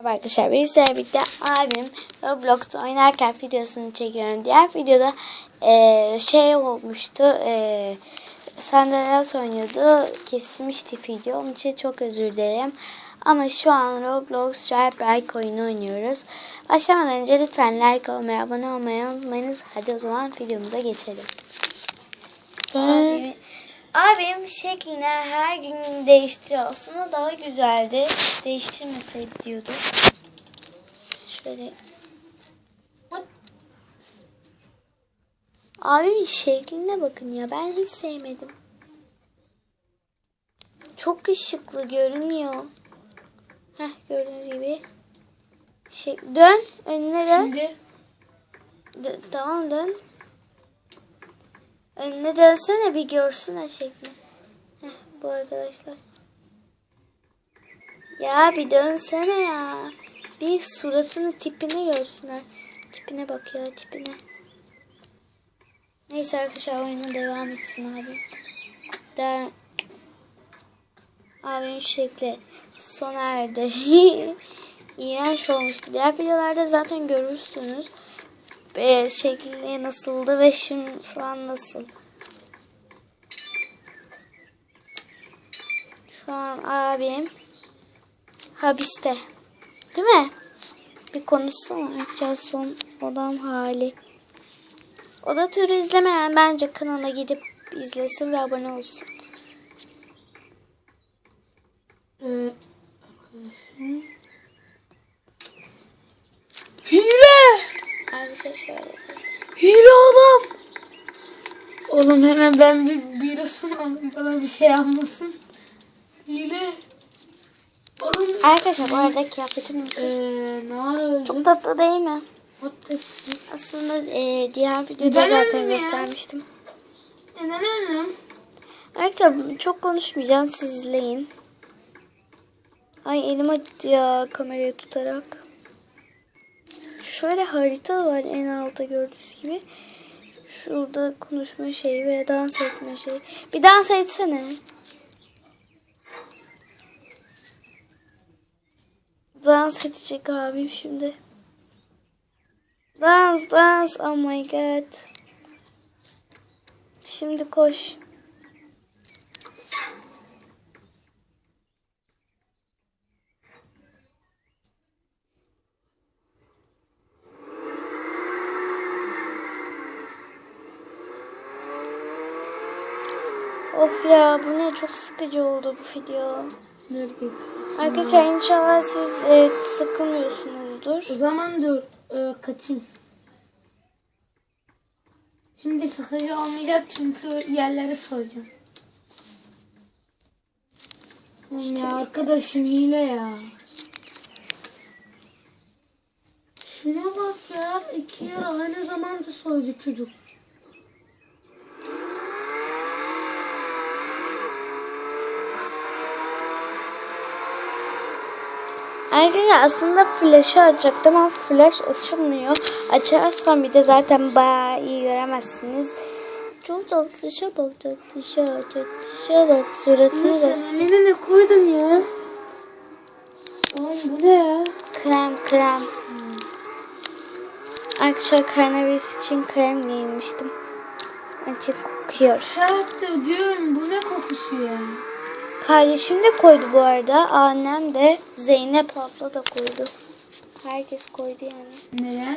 Merhaba Arkadaşlar bir birlikte abim Roblox oynarken videosunu çekiyorum. Diğer videoda eee, şey olmuştu. Eee Sandalyeras oynuyordu. Kesilmişti video. Onun için çok özür dilerim. Ama şu an Roblox Jailbreak oyunu oynuyoruz. Başlamadan önce lütfen like olmayı, abone olmayı unutmayınız. Hadi o zaman videomuza geçelim. Abim, abim şeklini her gün değiştiriyor. Aslında daha güzeldi. Değiştirmeseydi diyordu. Şöyle. Abimin şekline bakın ya. Ben hiç sevmedim. Çok ışıklı görünüyor. Heh gördüğünüz gibi. Şey, dön. Önüne dön. Şimdi Dö- tamam dön. Önüne dönsene bir görsünler şeklini. Heh, bu arkadaşlar. Ya bir dönsene ya. Bir suratını tipini görsünler. Tipine bak ya tipine. Neyse arkadaşlar oyuna devam etsin abi. Da abim şekli sona erdi. İğrenç olmuştu. Diğer videolarda zaten görürsünüz. Ee, şekli nasıldı ve şimdi şu an nasıl. Şu an abim hapiste. Değil mi? Bir konuşsana. Açacağız son odam hali. Oda türü izlemeyen bence kanalıma gidip izlesin ve abone olsun. e, arkadaşım. Hile! Arkadaşlar şöyle. Hile oğlum! Oğlum hemen ben bir birasını alayım bana bir şey yapmasın. Hile. Oğlum. Arkadaşlar bu arada kıyafetim öldü? çok tatlı değil mi? Aslında e, diğer videoda Neden zaten göstermiştim. Neden annem? Arkadaşlar çok konuşmayacağım siz izleyin. Ay elim acıdı ya kamerayı tutarak. Şöyle harita var en altta gördüğünüz gibi. Şurada konuşma şeyi ve dans etme şeyi. Bir dans etsene. Dans edecek abim şimdi. Dans dans oh my god. Şimdi koş. Of ya bu ne çok sıkıcı oldu bu video. Arkadaşlar inşallah siz e, sıkılmıyorsunuzdur. O zaman dur e, kaçayım. Şimdi sıkıcı olmayacak çünkü yerleri soracağım. Oğlum ya arkadaşım hile ya. Şuna bak ya iki yer aynı zamanda soydu çocuk. Arkadaşlar aslında flash'ı açacaktım ama flash açılmıyor. Açarsam bir de zaten bayağı iyi göremezsiniz. Çok tatlışa bak tatlışa tatlışa bak suratını göster. eline ne koydun ya? Oğlum bu ne ya? Krem krem. Arkadaşlar koronavirüs için krem giymiştim. Açık kokuyor. Saattir diyorum bu ne kokusu ya? Kardeşim de koydu bu arada. Annem de Zeynep abla da koydu. Herkes koydu yani. Neden?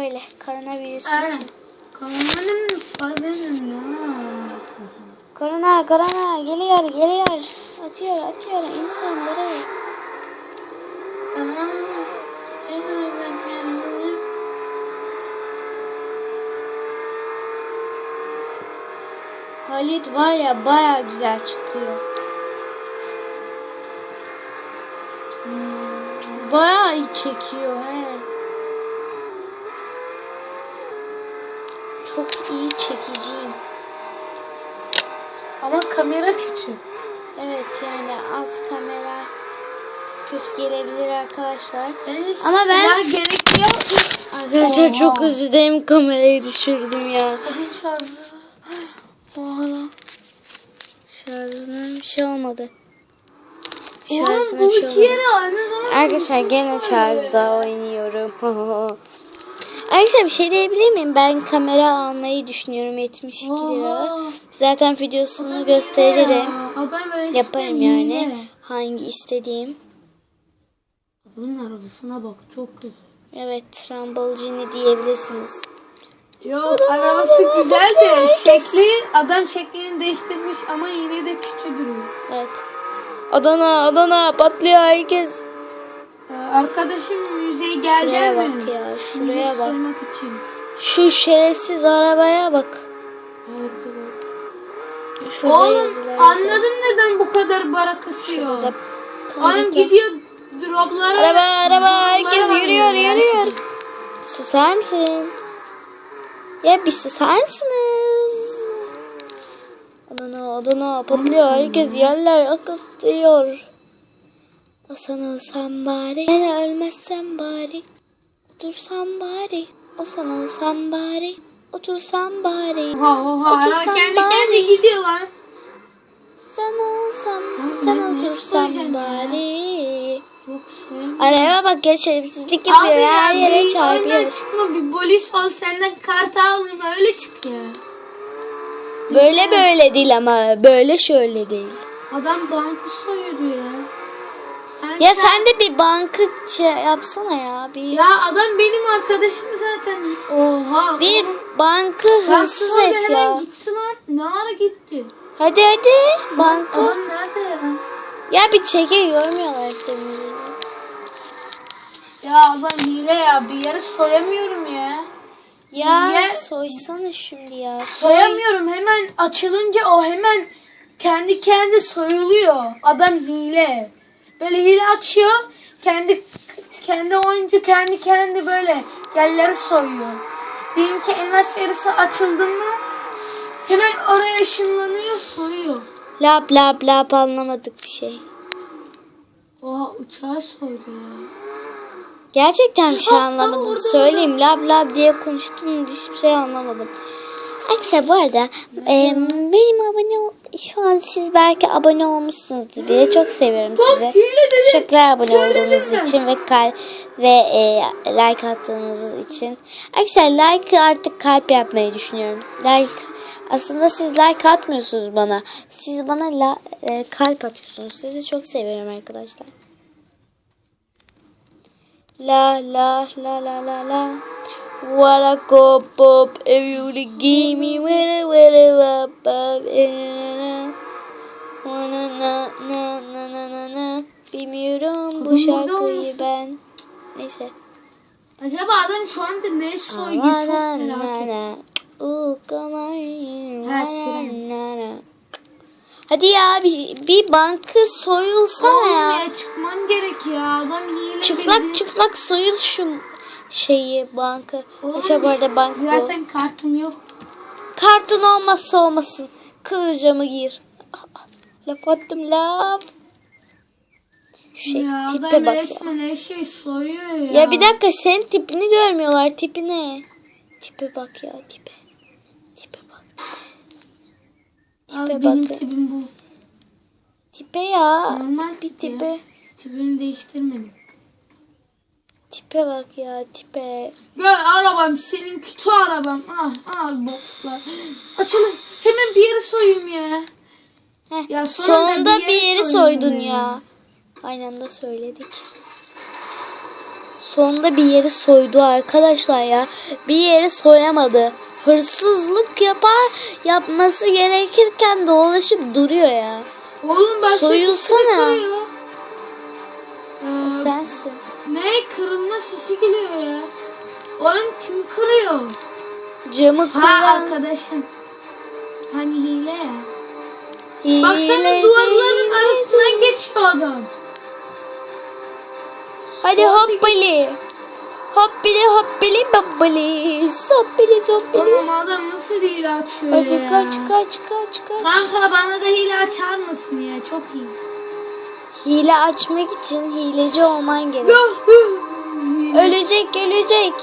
Öyle koronavirüs için. Kanamanın fazlanın ne? Korona korona geliyor geliyor. Atıyor atıyor insanları. Halit var ya baya güzel çıkıyor. Hmm, Baya iyi çekiyor he. Çok iyi çekiciyim. Ama kamera kötü. Evet yani az kamera kötü gelebilir arkadaşlar. Yani Ama ben- gerekiyor. Arkadaşlar Oha. çok özür dilerim kamerayı düşürdüm ya. Benim şarjı. Oha. Şarjına bir şey olmadı. Oğlum bu iki yere aynı zamanda. Arkadaşlar gene Charles'da oynuyorum. Arkadaşlar bir şey diyebilir miyim? Ben kamera almayı düşünüyorum 72 lira. Zaten videosunu gösteririm. Adam böyle Yaparım yani. Hangi istediğim. Adamın arabasına bak çok güzel. Evet Lamborghini diyebilirsiniz. Yok arabası güzel de şekli adam şeklini değiştirmiş ama yine de küçük duruyor. Evet. Adana Adana patlıyor herkes. Ee, arkadaşım müzeye geldi Şuraya mi? bak ya, şuraya Müze bak. soymak için. Şu şerefsiz arabaya bak. Bak. Şurada Oğlum yazılar yazıyor. anladım neden bu kadar bara kısıyor. Şurada Oğlum gidiyor droplara. Araba araba herkes yürüyor yürüyor. Susar mısın? Ya bir susar mısınız? Adana Adana patlıyor herkes yerler akıtıyor. Sana olsam bari ben ölmezsem bari Otursam bari O sana olsam bari Otursam bari Oha oha ara Otursan kendi bari. kendi gidiyor lan. Sen olsam Sen otursam bari. Araya bak ya şerefsizlik yapıyor Abi her ya yere bir çarpıyor. oyundan çıkma bir polis ol senden kartı alayım öyle çık ya. Böyle böyle değil ama böyle şöyle değil. Adam banka soyuyordu ya. Ben Ya sen de bir bankı şey yapsana ya. Bir, Ya adam benim arkadaşım zaten. Oha. bir bankı Ben hırsız et hemen ya. gitti lan. Ne ara gitti? Hadi hadi bankı. Adam nerede ya? Ya bir çekil görmüyorlar seni. Ya adam hile ya. Bir yere soyamıyorum ya. Ya Niye? soysana şimdi ya. Soy. Soyamıyorum. Hemen açılınca o hemen kendi kendi soyuluyor. Adam hile. Böyle hile açıyor. Kendi kendi oyuncu kendi kendi böyle yerleri soyuyor. Diyelim ki elmas yarısı açıldı mı hemen oraya ışınlanıyor soyuyor. Lap lap lap anlamadık bir şey. Oha uçağı soydu ya. Gerçekten bir şey anlamadım. orada, Söyleyeyim lab lab diye konuştun hiçbir şey anlamadım. Arkadaşlar bu arada e, benim abone şu an siz belki abone olmuşsunuzdur bile çok seviyorum sizi. Teşekkürler abone olduğunuz için ve kalp ve e, like attığınız için. Arkadaşlar like artık kalp yapmayı düşünüyorum. Like aslında siz like atmıyorsunuz bana. Siz bana la, e, kalp atıyorsunuz. Sizi çok seviyorum arkadaşlar. La la la la la la. What a go pop if you give me where where wap pop Wana na na na na na na Bilmiyorum bu Kadın burada şarkıyı olmasın? ben. Neyse. Acaba adam şu anda ne soyuyor çok Na na merak na ettim. na. Ha, Na, tren. na, na. Hadi ya bir, bir bankı soyulsana Oğlum ya. ya çıkmam gerek ya. Adam hile Çıplak bildi. çıplak soyul şu şeyi bankı. Oğlum, Yaşa bu arada bank bu. Zaten kartım yok. Kartın olmazsa olmasın. Kılıcamı gir. Ah, ah, Laf attım laf. Şey, ya tipe adam bak ya. resmen her şeyi soyuyor ya. Ya bir dakika senin tipini görmüyorlar. Tipi ne? Tipe bak ya tipe. Tipe bak. Abi tipe benim bak. tipim bu. Tipe ya. Normal bir tip ya. tipe. Tipimi değiştirmedim. Tipe bak ya tipe. Gel arabam senin kötü araban. Ah ah bokslar. Açılın. Hemen bir yere soyayım ya. Heh, Ya sonunda sonunda bir bir yere yeri soydun ya. ya. Aynı anda söyledik. Sonunda bir yeri soydu arkadaşlar ya. Bir yeri soyamadı. Hırsızlık yapar yapması gerekirken dolaşıp duruyor ya. Oğlum başka Soyulsana. kırıyor. O Ee, sensin. ne kırılma sesi geliyor ya. Oğlum kim kırıyor? Camı Ha kıran. arkadaşım. Hani hile ya. Baksana duvarların arasından geçiyor adam. Hadi hoppili. Hoppili hoppili babbili. Soppili soppili. Oğlum adam nasıl hile açıyor Hadi ya. kaç kaç kaç kaç. Kanka bana da hile açar mısın ya? Çok iyi. Hile açmak için hileci olman gerek. Ölecek ölecek.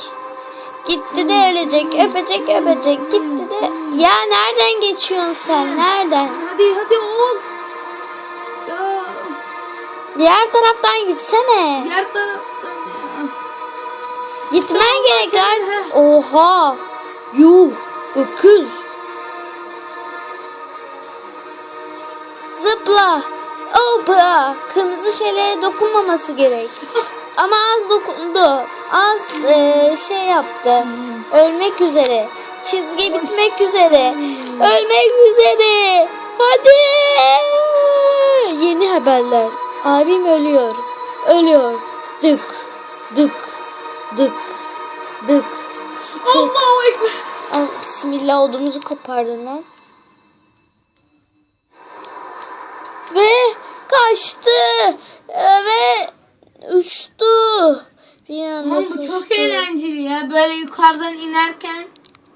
Gitti de ölecek. Öpecek öpecek. Gitti de. Ya nereden geçiyorsun sen? Nereden? Hadi hadi ol. Ya. Diğer taraftan gitsene. Diğer taraftan ya. Gitmen gerek. sen- Oha. Yuh. Öküz. Zıpla. Hoppa. Kırmızı şeylere dokunmaması gerek. Ama az dokundu. Az e, şey yaptı. Ölmek üzere. Çizgi bitmek üzere. Ölmek üzere. Hadi. Yeni haberler. Abim ölüyor. Ölüyor. Dık. Dık. Dık. Dık. Allahu Ekber. Al, bismillah odumuzu kopardın lan. Ve kaçtı. Ve uçtu. Bilmiyorum Ama nasıl bu çok uçtu. eğlenceli ya. Böyle yukarıdan inerken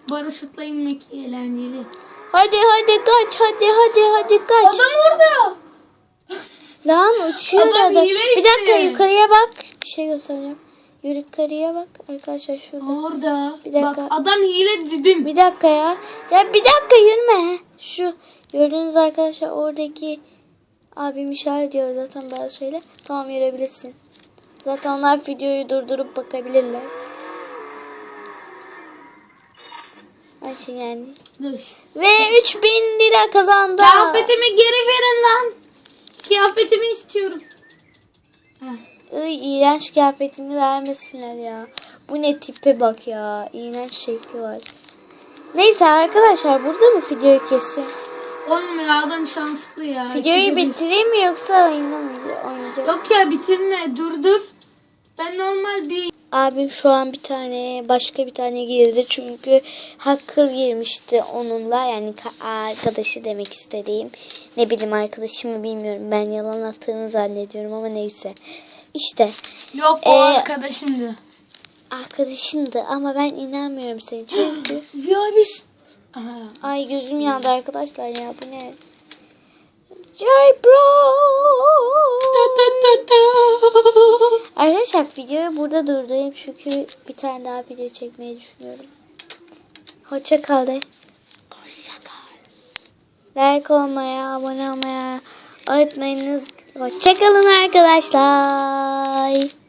paraşütle inmek eğlenceli. Hadi hadi kaç hadi hadi hadi kaç. Adam orada. Lan uçuyor Adam adam. Bir dakika yukarıya bak. Bir şey göstereceğim. Yukarıya bak arkadaşlar şurada. Orada. Bir dakika. Bak adam hile dedim. Bir dakika ya. Ya bir dakika yürüme. Şu gördüğünüz arkadaşlar oradaki abim işaret ediyor zaten bazı şeyler. Tamam yürüyebilirsin. Zaten onlar videoyu durdurup bakabilirler. Açın yani. Dur. Ve 3000 lira kazandı. Kıyafetimi geri verin lan. Kıyafetimi istiyorum. Iy, iğrenç kıyafetini vermesinler ya. Bu ne tipe bak ya. İğrenç şekli var. Neyse arkadaşlar burada mı videoyu keseyim? Ya adam şanslı ya. Videoyu bitireyim mi yoksa oynamayacağım? Oynayacağım. Yok ya bitirme dur dur. Ben normal bir Abim şu an bir tane başka bir tane girdi çünkü hacker girmişti onunla yani ka- arkadaşı demek istediğim. Ne bileyim arkadaşımı bilmiyorum ben yalan attığını zannediyorum ama neyse. İşte yok o Ee, arkadaşımdı. arkadaşındı ama ben inanmıyorum seni çünkü. VIP'si. Aha. Ay gözüm yandı arkadaşlar ya bu ne? Joy bro. Arkadaşlar videoyu burada durdurayım çünkü bir tane daha video çekmeyi düşünüyorum. Hoşça kal de. Hoşça kal. Like olmaya, abone olmaya unutmayınız. Hoşça kalın arkadaşlar.